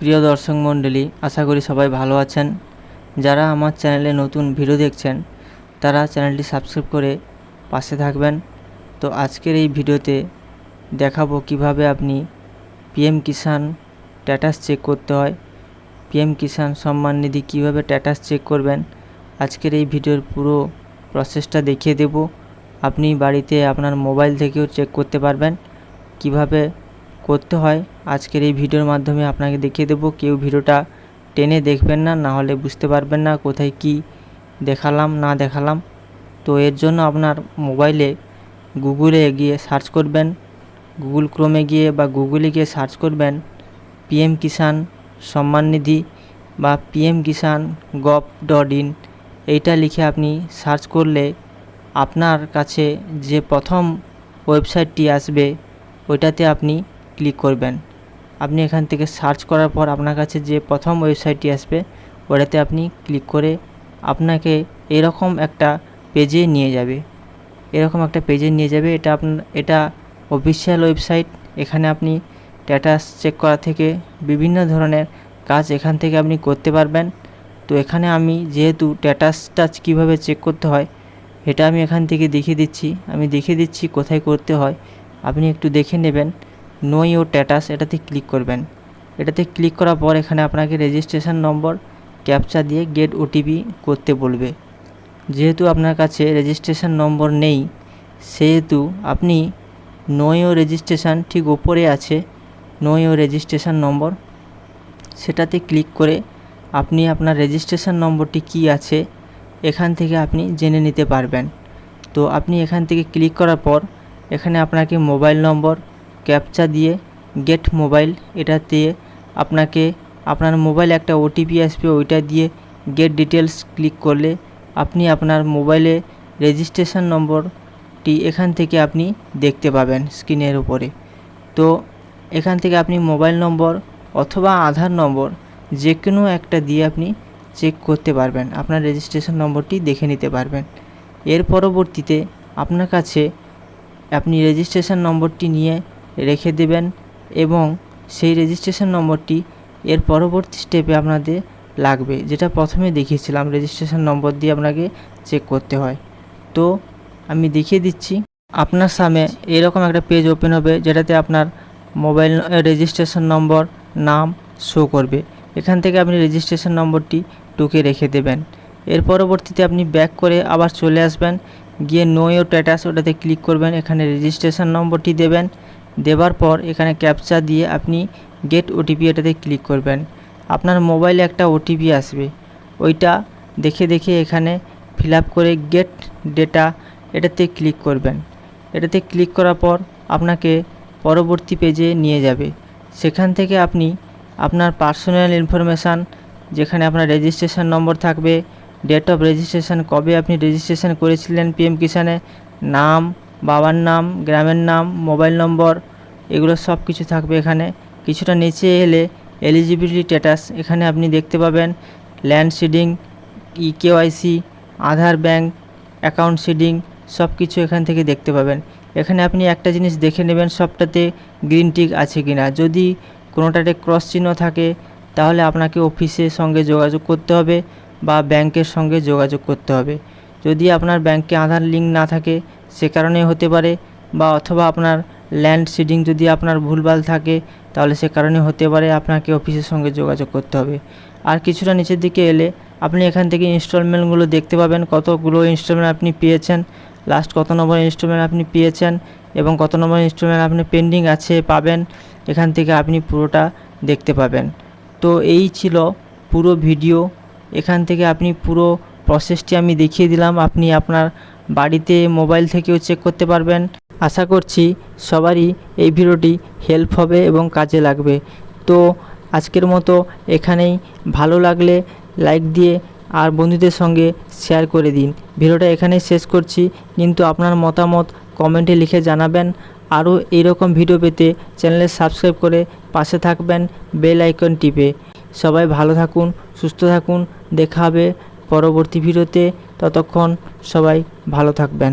প্রিয় দর্শক মণ্ডলী, আশা করি সবাই ভালো আছেন। যারা আমার চ্যানেলে নতুন ভিডিও দেখছেন, তারা চ্যানেলটি সাবস্ক্রাইব করে পাশে থাকবেন। তো আজকের এই ভিডিওতে দেখাবো কীভাবে আপনি পিএম কিষাণ স্ট্যাটাস চেক করতে হয়। পিএম কিষাণ সম্মান নিধি কীভাবে স্ট্যাটাস চেক করবেন, আজকের এই ভিডিওর পুরো প্রসেসটা দেখিয়ে দেব। আপনি বাড়িতে আপনার মোবাইল থেকেও চেক করতে পারবেন। কীভাবে করতে হয়। আজকের এই ভিডিওর মাধ্যমে আপনাকে দেখিয়ে দেবো কেউ ভিডিওটা টেনে দেখবেন না না হলে বুঝতে পারবেন না কোথায় কি দেখালাম, না দেখালাম। তো এর জন্য আপনার মোবাইলে গুগলে গিয়ে সার্চ করবেন, গুগল ক্রোমে গিয়ে বা গুগলে গিয়ে সার্চ করবেন পিএম কিষাণ সম্মান নিধি বা PM Kisan gov dot in. এইটা লিখে আপনি সার্চ করলে আপনার কাছে যে প্রথম ওয়েবসাইটটি আসবে, ওইটাতে আপনি ক্লিক করবেন। আপনি এখান থেকে সার্চ করার পর আপনার কাছে যে প্রথম ওয়েবসাইটটি আসবে, ওটাতে আপনি ক্লিক করে আপনাকে এরকম একটা পেজে নিয়ে যাবে। এরকম একটা পেজে নিয়ে যাবে। এটা আপনার, এটা অফিসিয়াল ওয়েবসাইট এখানে আপনি স্ট্যাটাস চেক করা থেকে বিভিন্ন ধরনের কাজ এখান থেকে আপনি করতে পারবেন। তো এখানে আমি যেহেতু স্ট্যাটাসটা কীভাবে চেক করতে হয়, এটা আমি এখান থেকে দেখিয়ে দিচ্ছি। আমি দেখিয়ে দিচ্ছি কোথায় করতে হয়। আপনি একটু দেখে নেবেন। নো ইউর স্ট্যাটাস এটাতে ক্লিক করবেন। এটাতে ক্লিক করার পর এখানে আপনাকে রেজিস্ট্রেশন নম্বর ক্যাপচা দিয়ে গেট ওটিপি করতে বলবে। যেহেতু আপনার কাছে রেজিস্ট্রেশন নম্বর নেই, সেহেতু আপনি নো ইউর রেজিস্ট্রেশন ঠিক ওপরে আছে নো ইউর রেজিস্ট্রেশন নম্বর সেটাতে ক্লিক করে আপনি আপনার রেজিস্ট্রেশন নম্বরটি কি আছে, এখান থেকে আপনি জেনে নিতে পারবেন। তো আপনি এখান থেকে ক্লিক করার পর এখানে আপনাকে মোবাইল নম্বর ক্যাপচা দিয়ে গেট মোবাইল এটা দিয়ে আপনাকে, আপনার মোবাইলে একটা ওটিপি আসবে, ওইটা দিয়ে গেট ডিটেলস ক্লিক করলে আপনি আপনার মোবাইলে রেজিস্ট্রেশন নম্বরটি এখান থেকে আপনি দেখতে পাবেন স্ক্রিনের উপরে। তো এখান থেকে আপনি মোবাইল নম্বর অথবা আধার নম্বর যে কোনো একটা দিয়ে আপনি চেক করতে পারবেন, আপনার রেজিস্ট্রেশন নম্বরটি দেখে নিতে পারবেন। এর পরবর্তীতে আপনার কাছে আপনি রেজিস্ট্রেশন নম্বরটি নিয়ে রেখে দেবেন এবং সেই রেজিস্ট্রেশন নম্বরটি এর পরবর্তী স্টেপে আপনাদের লাগবে। যেটা প্রথমে দেখিয়েছিলাম রেজিস্ট্রেশন নম্বর দিয়ে আপনাকে চেক করতে হয়। তো আমি দেখিয়ে দিচ্ছি, আপনার সামনে এরকম একটা পেজ ওপেন হবে, যেটাতে আপনার মোবাইল রেজিস্ট্রেশন নম্বর, নাম শো করবে। এখান থেকে আপনি রেজিস্ট্রেশন নম্বরটি টুকে রেখে দেবেন। এর পরবর্তীতে আপনি ব্যাক করে আবার চলে আসবেন, গিয়ে নো ইউর স্ট্যাটাস ওটাতে ক্লিক করবেন, এখানে রেজিস্ট্রেশন নম্বরটি দেবেন। দেওয়ার পর এখানে ক্যাপচা দিয়ে আপনি গেট ওটিপি এটাতে ক্লিক করবেন। আপনার মোবাইলে একটা ওটিপি আসবে। ওইটা দেখে দেখে এখানে ফিল করে গেট ডেটা এটাতে ক্লিক করবেন। এটাতে ক্লিক করার পর আপনাকে পরবর্তী পেজে নিয়ে যাবে। সেখান থেকে আপনি আপনার পার্সোনাল ইনফরমেশান যেখানে আপনার রেজিস্ট্রেশন নম্বর থাকবে ডেট অফ রেজিস্ট্রেশন কবে আপনি রেজিস্ট্রেশন করেছিলেন পিএম কিষানে নাম, বাবার নাম, গ্রামের নাম মোবাইল নম্বর এগুলো সব কিছু থাকবে এখানে। কিছুটা নিচে এলে এলিজিবিলিটি স্ট্যাটাস এখানে আপনি দেখতে পাবেন land seeding e KYC Aadhaar bank account seeding সব কিছু এখান থেকে দেখতে পাবেন। এখানে আপনি একটা জিনিস দেখে নেবেন সবটাতে গ্রিন টিক আছে কি না যদি কোনোটাতে ক্রস চিহ্ন থাকে, তাহলে আপনাকে অফিসের সঙ্গে যোগাযোগ করতে হবে বা ব্যাংকের সঙ্গে যোগাযোগ করতে হবে। যদি আপনার ব্যাংকে আধার লিঙ্ক না থাকে, সে কারণে হতে পারে বা অথবা আপনার ল্যান্ড সিডিং যদি আপনার ভুলভাল থাকে, তাহলে সে কারণে হতে পারে আপনাকে অফিসের সঙ্গে যোগাযোগ করতে হবে। আর কিছুটা নিচের দিকে এলে আপনি এখান থেকে ইনস্টলমেন্টগুলো দেখতে পাবেন, কতগুলো ইনস্টলমেন্ট আপনি পেয়েছেন। লাস্ট কত নম্বর ইনস্টলমেন্ট আপনি পেয়েছেন এবং কত নম্বর ইনস্টলমেন্ট আপনি পেন্ডিং আছে, পাবেন। এখান থেকে আপনি পুরোটা দেখতে পাবেন। তো এই ছিল পুরো ভিডিও এখান থেকে আপনি পুরো প্রসেসটি আমি দেখিয়ে দিলাম। আপনি আপনার বাড়িতে মোবাইল থেকেও চেক করতে পারবেন। আশা করছি সবারই এই ভিডিওটি হেল্প হবে এবং কাজে লাগবে। তো আজকের মতো এখানেই। ভালো লাগলে লাইক দিয়ে আর বন্ধুদের সঙ্গে শেয়ার করে দিন। ভিডিওটা এখানেই শেষ করছি। কিন্তু আপনার মতামত কমেন্টে লিখে জানাবেন। আরও এইরকম ভিডিও পেতে চ্যানেলে সাবস্ক্রাইব করে পাশে থাকবেন বেল আইকন টিপে। সবাই ভালো থাকুন, সুস্থ থাকুন। দেখা হবে পরবর্তী ভিডিওতে। ততক্ষণ সবাই ভালো থাকবেন।